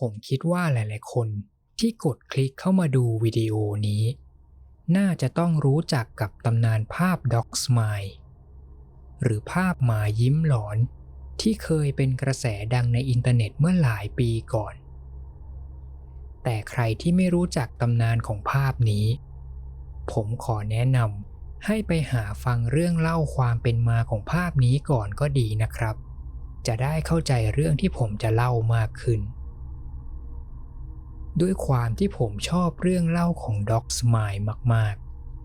ผมคิดว่าหลายๆ คนที่กดคลิกเข้ามาดูวิดีโอนี้ น่าจะต้องรู้จักกับตำนานภาพด็อกสมายหรือภาพหมายิ้มหลอน ที่เคยเป็นกระแสดังในอินเทอร์เน็ตเมื่อหลายปีก่อน แต่ใครที่ไม่รู้จักตำนานของภาพนี้ ผมขอแนะนำให้ไปหาฟังเรื่องเล่าความเป็นมาของภาพนี้ก่อนก็ดีนะครับ จะได้เข้าใจเรื่องที่ผมจะเล่ามากขึ้น ด้วยความที่ผมชอบเรื่องเล่าของด็อกสมายมาก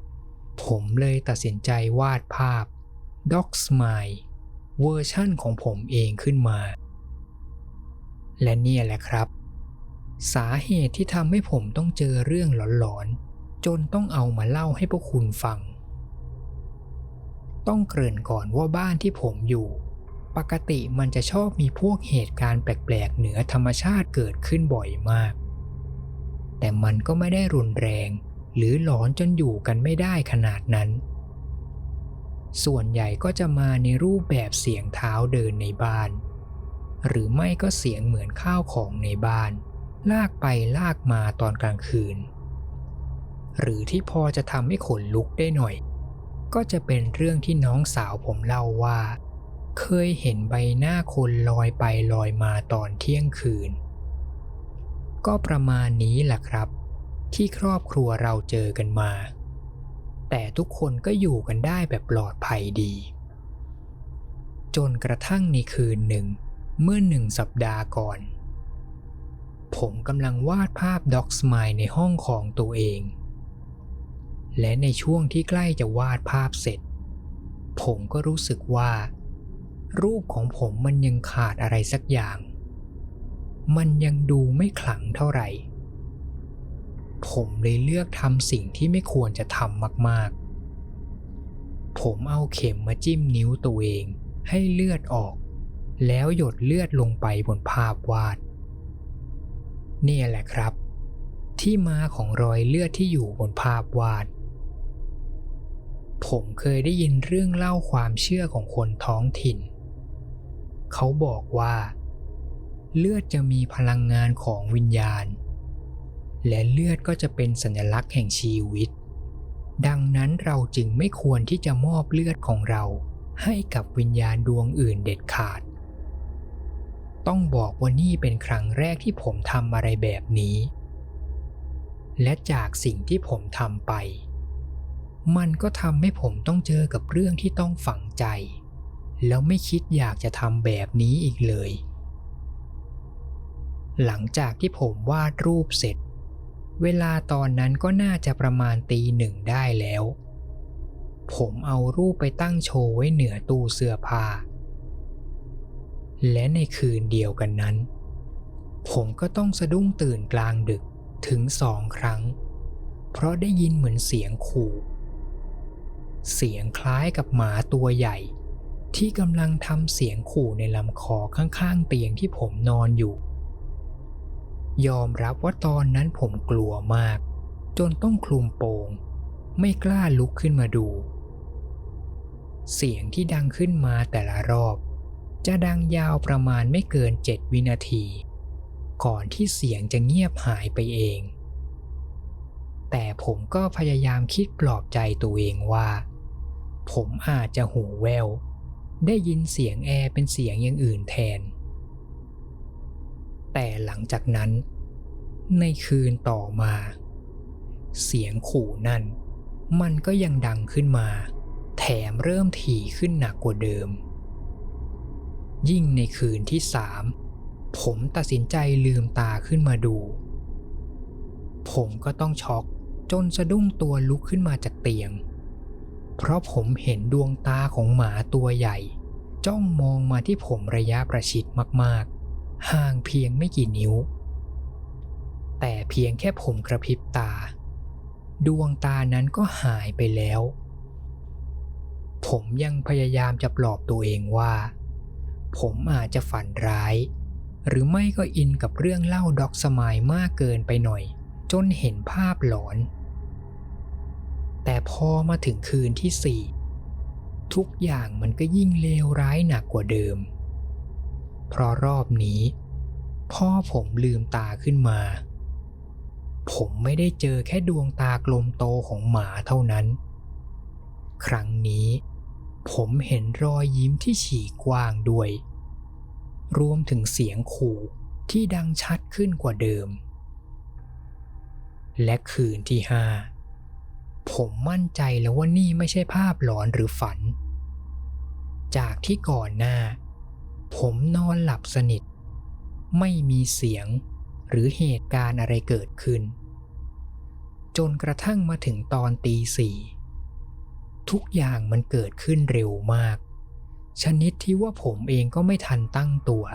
ๆ ผมเลยตัดสินใจวาดภาพด็อกสมายเวอร์ชั่นของผมเองขึ้นมา และเนี่ยแหละครับ สาเหตุที่ทำให้ผมต้องเจอเรื่องหลอนๆ จนต้องเอามาเล่าให้พวกคุณฟัง ต้องเกริ่นก่อนว่าบ้านที่ผมอยู่ปกติมันจะชอบมีพวกเหตุการณ์แปลกๆ เหนือธรรมชาติเกิดขึ้นบ่อยมาก แต่มันก็ไม่ได้รุนแรง หรือหลอนจนอยู่กันไม่ได้ขนาดนั้น ส่วนใหญ่ก็จะมาในรูปแบบเสียงเท้าเดินในบ้าน หรือไม่ก็เสียงเหมือนข้าวของในบ้าน ลากไปลากมาตอนกลางคืน หรือที่พอจะทำให้ขนลุกได้หน่อย ก็จะเป็นเรื่องที่น้องสาวผมเล่าว่า เคยเห็นใบหน้าคนลอยไปลอยมาตอนเที่ยงคืน ก็ประมาณนี้แหละครับ ที่ครอบครัวเราเจอกันมา แต่ทุกคนก็อยู่กันได้แบบปลอดภัยดี จนกระทั่งในคืนหนึ่ง เมื่อหนึ่งสัปดาห์ก่อน ผมกำลังวาดภาพด็อกสมายในห้องของตัวเอง และในช่วงที่ใกล้จะวาดภาพเสร็จ ผมก็รู้สึกว่า รูปของผมมันยังขาดอะไรสักอย่าง มันยังดูไม่ขลังเท่าไหร่ ผมเลยเลือกทำสิ่งที่ไม่ควรจะทำมากๆ ผมเอาเข็มมาจิ้มนิ้วตัวเองให้เลือดออก แล้วหยดเลือดลงไปบนภาพวาด เนี่ยแหละครับ ที่มาของรอยเลือดที่อยู่บนภาพวาด ผมเคยได้ยินเรื่องเล่าความเชื่อของคนท้องถิ่น เขาบอกว่า เลือดจะมีพลังงานของวิญญาณ และเลือดก็จะเป็นสัญลักษณ์แห่งชีวิต ดังนั้นเราจึงไม่ควรที่จะมอบเลือดของเราให้กับวิญญาณดวงอื่นเด็ดขาด ต้องบอกว่านี่เป็นครั้งแรกที่ผมทำอะไรแบบนี้ และจากสิ่งที่ผมทำไป มันก็ทำให้ผมต้องเจอกับเรื่องที่ต้องฝังใจ แล้วไม่คิดอยากจะทำแบบนี้อีกเลย หลังจากที่ผมวาดรูปเสร็จ เวลาตอนนั้นก็น่าจะประมาณตีหนึ่งได้แล้ว ผมเอารูปไปตั้งโชว์ไว้เหนือตู้เสื้อผ้า และในคืนเดียวกันนั้น ผมก็ต้องสะดุ้งตื่นกลางดึกถึงสองครั้ง เพราะได้ยินเหมือนเสียงขู่ เสียงคล้ายกับหมาตัวใหญ่ ที่กำลังทำเสียงขู่ในลำคอข้างๆ เตียงที่ผมนอนอยู่ ยอมรับว่าตอนนั้นผมกลัวมาก จนต้องคลุมโปง ไม่กล้าลุกขึ้นมาดู เสียงที่ดังขึ้นมาแต่ละรอบ จะดังยาวประมาณไม่เกินเจ็ดวินาที ก่อนที่เสียงจะเงียบหายไปเอง แต่ผมก็พยายามคิดปลอบใจตัวเองว่า ผมอาจจะหูแววได้ยินเสียงแอร์เป็นเสียงอย่างอื่นแทน แต่หลังจากนั้น ในคืนต่อมา เสียงขู่นั่น มันก็ยังดังขึ้นมา แถมเริ่มถี่ขึ้นหนักกว่าเดิม ยิ่งในคืนที่สามผมตัดสินใจลืมตาขึ้นมาดู ผมก็ต้องช็อกจนสะดุ้งตัวลุกขึ้นมาจากเตียง เพราะผมเห็นดวงตาของหมาตัวใหญ่ จ้องมองมาที่ผมระยะประชิดมากๆ ห่างเพียงไม่กี่นิ้ว แต่เพียงแค่ผมกระพริบตา ดวงตานั้นก็หายไปแล้ว ผมยังพยายามจะปลอบตัวเองว่า ผมอาจจะฝันร้าย หรือไม่ก็อินกับเรื่องเล่าด็อกสมายมากเกินไปหน่อย จนเห็นภาพหลอน แต่พอมาถึงคืนที่สี่ทุกอย่างมันก็ยิ่งเลวร้ายหนักกว่าเดิม เพราะรอบนี้ พ่อผมลืมตาขึ้นมา ผมไม่ได้เจอแค่ดวงตากลมโตของหมาเท่านั้น ครั้งนี้ ผมเห็นรอยยิ้มที่ฉีกกว้างด้วย รวมถึงเสียงขู่ที่ดังชัดขึ้นกว่าเดิม และคืนที่ห้าผมมั่นใจแล้วว่านี่ไม่ใช่ภาพหลอนหรือฝัน จากที่ก่อนหน้า ผมนอนหลับสนิท ไม่มีเสียงหรือเหตุการณ์อะไรเกิดขึ้น จนกระทั่งมาถึงตอนตีสี่ทุกอย่างมันเกิดขึ้นเร็วมาก ชนิดที่ว่าผมเองก็ไม่ทันตั้งตัว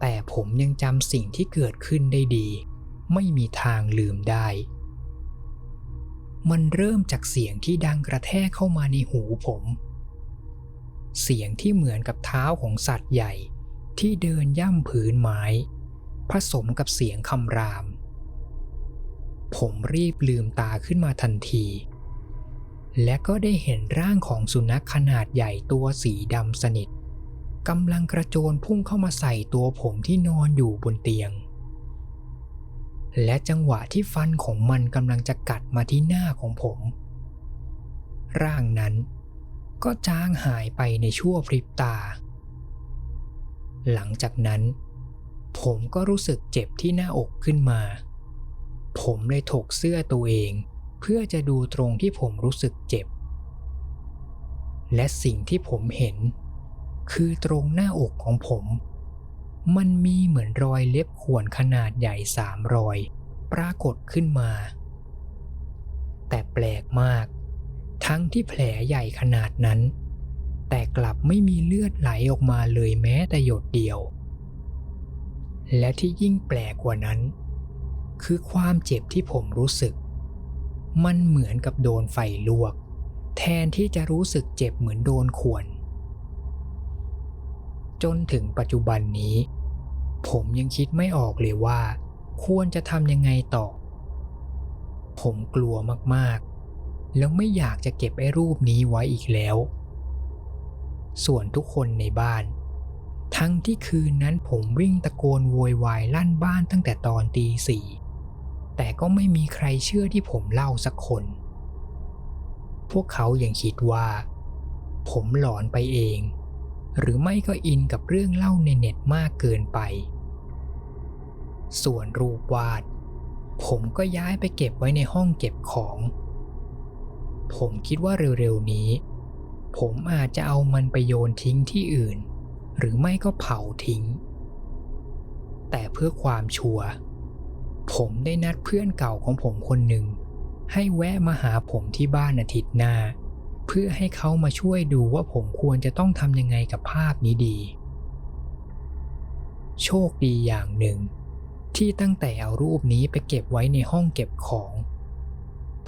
แต่ผมยังจำสิ่งที่เกิดขึ้นได้ดี ไม่มีทางลืมได้ มันเริ่มจากเสียงที่ดังกระแทกเข้ามาในหูผม เสียงที่เหมือนกับเท้าของสัตว์ใหญ่ ที่เดินย่ำผืนไม้ ผสมกับเสียงคำราม ผมรีบลืมตาขึ้นมาทันที และก็ได้เห็นร่างของสุนัขขนาดใหญ่ตัวสีดำสนิทกำลังกระโจนพุ่งเข้ามาใส่ตัวผมที่นอนอยู่บนเตียง และจังหวะที่ฟันของมันกำลังจะกัดมาที่หน้าของผม ร่างนั้น ก็จางหายไปในชั่วพริบตา หลังจากนั้น ผมก็รู้สึกเจ็บที่หน้าอกขึ้นมา ผมเลยถกเสื้อตัวเอง เพื่อจะดูตรงที่ผมรู้สึกเจ็บ และสิ่งที่ผมเห็น คือตรงหน้าอกของผม มันมีเหมือนรอยเล็บข่วนขนาดใหญ่สามรอย ปรากฏขึ้นมา แต่แปลกมาก ทั้งที่แผลใหญ่ขนาดนั้น แต่กลับไม่มีเลือดไหลออกมาเลยแม้แต่หยดเดียว และที่ยิ่งแปลกกว่านั้น คือความเจ็บที่ผมรู้สึก มันเหมือนกับโดนไฟลวก แทนที่จะรู้สึกเจ็บเหมือนโดนข่วน จนถึงปัจจุบันนี้ ผมยังคิดไม่ออกเลยว่า ควรจะทำยังไงต่อ ผมกลัวมากๆ แล้วไม่อยากจะเก็บไอ้รูปนี้ไว้อีกแล้ว ส่วนทุกคนในบ้าน ทั้งที่คืนนั้นผมวิ่งตะโกนโวยวายลั่นบ้านตั้งแต่ตอนตีสี่แต่ก็ไม่มีใครเชื่อที่ผมเล่าสักคน พวกเขายัางคิดว่า ผมหลอนไปเอง หรือไม่ก็อินกับเรื่องเล่าในเน็ตมากเกินไป ส่วนรูปวาด ผมก็ย้ายไปเก็บไว้ในห้องเก็บของ ผมคิดว่าเร็วๆนี้ ผมอาจจะเอามันไปโยนทิ้งที่อื่น หรือไม่ก็เผาทิ้ง แต่เพื่อความชัวร์ผมได้นัดเพื่อนเก่าของผมคนหนึ่ง ให้แวะมาหาผมที่บ้านอาทิตย์หน้า เพื่อให้เขามาช่วยดูว่าผมควรจะต้องทำยังไงกับภาพนี้ดี โชคดีอย่างหนึ่ง ที่ตั้งแต่เอารูปนี้ไปเก็บไว้ในห้องเก็บของ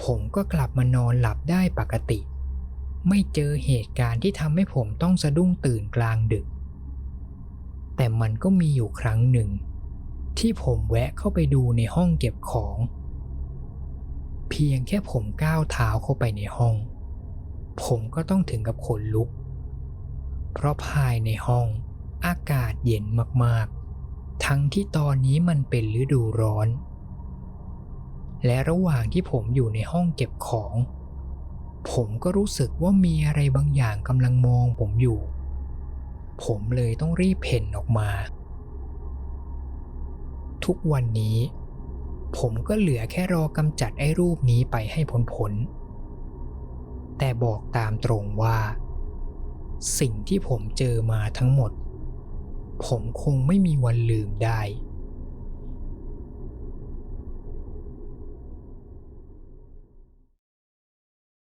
ผมก็กลับมานอนหลับได้ปกติ ไม่เจอเหตุการณ์ที่ทำให้ผมต้องสะดุ้งตื่นกลางดึก แต่มันก็มีอยู่ครั้งหนึ่ง ที่ผมแวะเข้าไปดูในห้องเก็บของ เพียงแค่ผมก้าวเท้าเข้าไปในห้อง ผมก็ต้องถึงกับขนลุก เพราะภายในห้องอากาศเย็นมากๆ ทั้งที่ตอนนี้มันเป็นฤดูร้อน และระหว่างที่ผมอยู่ในห้องเก็บของ ผมก็รู้สึกว่ามีอะไรบางอย่างกำลังมองผมอยู่ ผมเลยต้องรีบเพ่นออกมา ทุกวันนี้ ผมก็เหลือแค่รอกำจัดไอ้รูปนี้ไปให้พ้นๆแต่บอกตามตรงว่า สิ่งที่ผมเจอมาทั้งหมด ผมคงไม่มีวันลืมได้